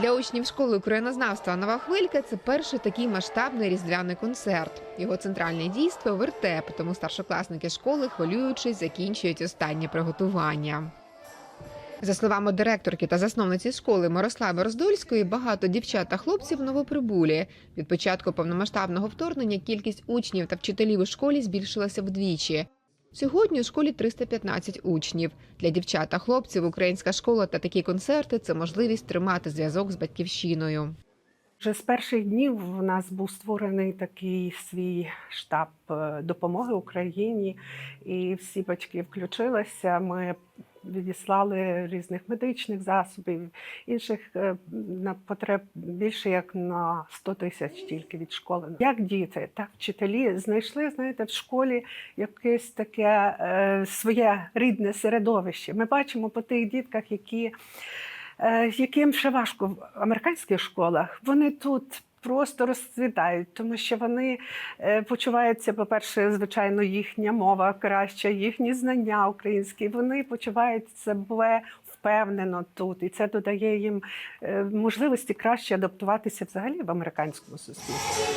Для учнів школи українознавства Нова хвилька це перший такий масштабний різдвяний концерт. Його центральне дійство вертеп, тому старшокласники школи, хвилюючись, закінчують останні приготування. За словами директорки та засновниці школи Мирослави Роздольської, багато дівчат та хлопців новоприбулі. Від початку повномасштабного вторгнення кількість учнів та вчителів у школі збільшилася вдвічі. Сьогодні у школі 315 учнів. Для дівчат та хлопців українська школа та такі концерти це можливість тримати зв'язок з батьківщиною. Вже з перших днів в нас був створений такий свій штаб е, допомоги Україні, і всі батьки включилися. Ми відіслали різних медичних засобів, інших е, на потреб більше як на 100 тисяч тільки від школи. Як діти, так вчителі знайшли, знаєте, в школі якесь таке е, своє рідне середовище. Ми бачимо по тих дітках, які е, яким ще важко в американських школах, вони тут. Просто розцвітають, тому що вони е, почуваються, по-перше, звичайно, їхня мова краща, їхні знання українські. Вони почувають себе впевнено тут, і це додає їм е, можливості краще адаптуватися взагалі в американському суспільстві.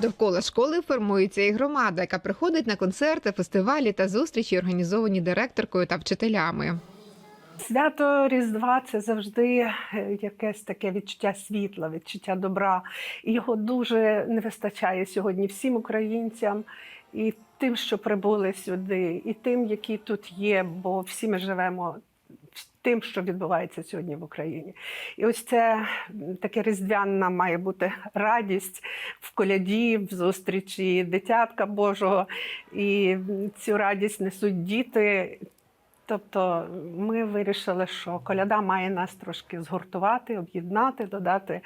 Довкола школи формується і громада, яка приходить на концерти, фестивалі та зустрічі, організовані директоркою та вчителями. Свято Різдва це завжди е, якесь таке відчуття світла, відчуття добра. І його дуже не вистачає сьогодні всім українцям і тим, що прибули сюди, і тим, які тут є, бо всі ми живемо тим, що відбувається сьогодні в Україні. І ось це таке різдвяна має бути радість в коляді, в зустрічі дитятка Божого. І цю радість несуть діти. Тобто ми вирішили, що коляда має нас трошки згуртувати, об'єднати, додати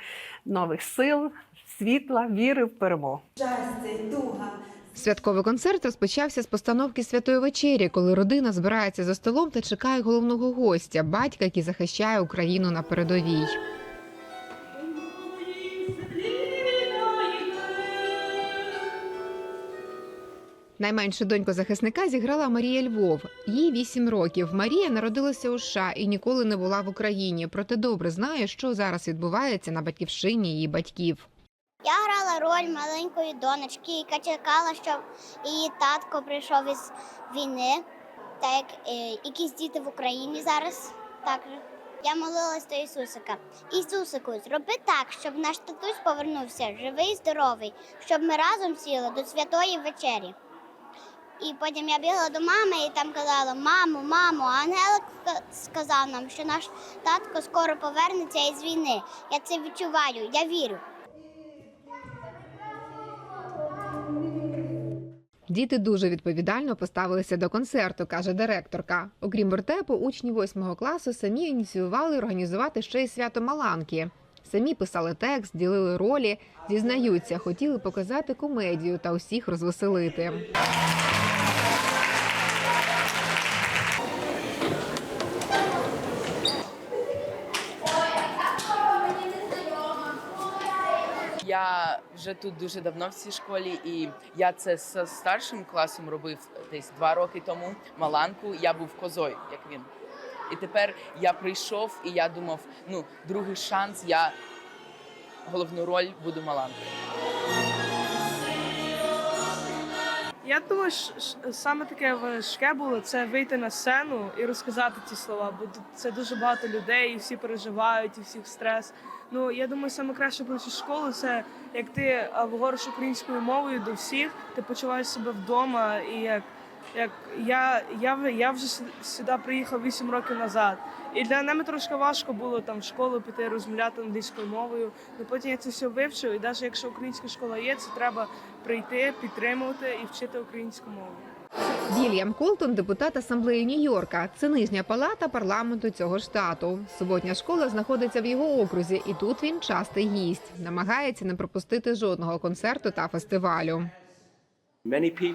нових сил, світла, віри в перемогу. щастя туга. Святковий концерт розпочався з постановки святої вечері, коли родина збирається за столом та чекає головного гостя, батька, який захищає Україну на передовій. Найменшу доньку захисника зіграла Марія Львов. Їй 8 років. Марія народилася у США і ніколи не була в Україні. Проте добре знає, що зараз відбувається на батьківщині її батьків. Я грала роль маленької донечки, яка чекала, щоб її татко прийшов із війни, так як е, якісь діти в Україні зараз також. Я молилась до Ісусика. Ісусику, зроби так, щоб наш татусь повернувся живий, здоровий, щоб ми разом сіли до святої вечері. І потім я бігла до мами і там казала: Мамо, мамо, ангелик сказав нам, що наш татко скоро повернеться із війни. Я це відчуваю, я вірю. Діти дуже відповідально поставилися до концерту, каже директорка. Окрім вертепу, учні восьмого класу самі ініціювали організувати ще й свято Маланки. Самі писали текст, ділили ролі, зізнаються, хотіли показати комедію та усіх розвеселити. Я вже тут дуже давно в цій школі, і я це з старшим класом робив десь два роки тому. Маланку я був козою, як він. І тепер я прийшов, і я думав, ну, другий шанс, я головну роль буду маланкою. Я думаю, саме таке важке було це вийти на сцену і розказати ці слова, бо це дуже багато людей, і всі переживають, і всіх стрес. Ну я думаю, саме краще про цю школу це як ти говориш українською мовою до всіх, ти почуваєш себе вдома, і як, як я, я, я вже сюди приїхав 8 років назад. І для мене трошки важко було там в школу піти розмовляти англійською мовою. Ну потім я це все вивчив, і навіть якщо українська школа є, це треба прийти, підтримувати і вчити українську мову. Вільям Колтон, депутат асамблеї Нью-Йорка. Це нижня палата парламенту цього штату. Суботня школа знаходиться в його окрузі, і тут він частий гість. Намагається не пропустити жодного концерту та фестивалю.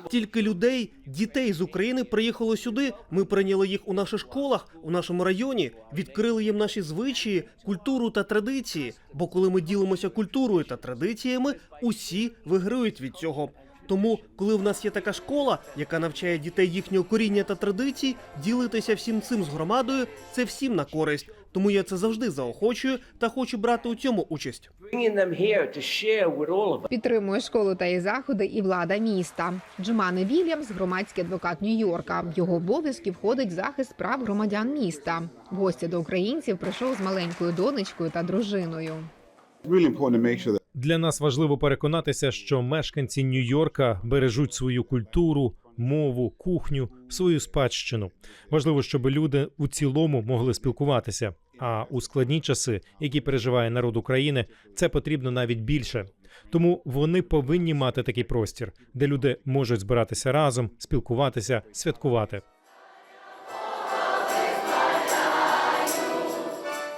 Стільки людей, дітей з України приїхало сюди. Ми прийняли їх у наших школах, у нашому районі, відкрили їм наші звичаї, культуру та традиції. Бо коли ми ділимося культурою та традиціями, усі виграють від цього. Тому, коли в нас є така школа, яка навчає дітей їхнього коріння та традицій, ділитися всім цим з громадою це всім на користь. Тому я це завжди заохочую та хочу брати у цьому участь. Підтримує школу та її заходи і влада міста. Джумане Вільямс, громадський адвокат Нью-Йорка. В його обов'язки входить захист прав громадян міста. В гості до українців прийшов з маленькою донечкою та дружиною. Для нас важливо переконатися, що мешканці Нью-Йорка бережуть свою культуру, мову, кухню, свою спадщину. Важливо, щоб люди у цілому могли спілкуватися. А у складні часи, які переживає народ України, це потрібно навіть більше. Тому вони повинні мати такий простір, де люди можуть збиратися разом, спілкуватися, святкувати.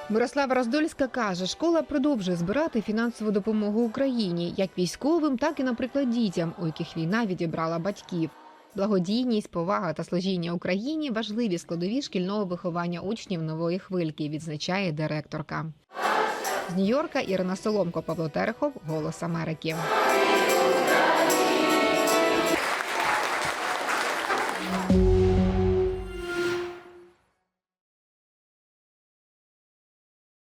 Мирослава Роздольська каже, школа продовжує збирати фінансову допомогу Україні як військовим, так і, наприклад, дітям, у яких війна відібрала батьків. Благодійність, повага та служіння Україні важливі складові шкільного виховання учнів нової хвильки, відзначає директорка. З Нью-Йорка Ірина Соломко, Павло Терехов, Голос Америки.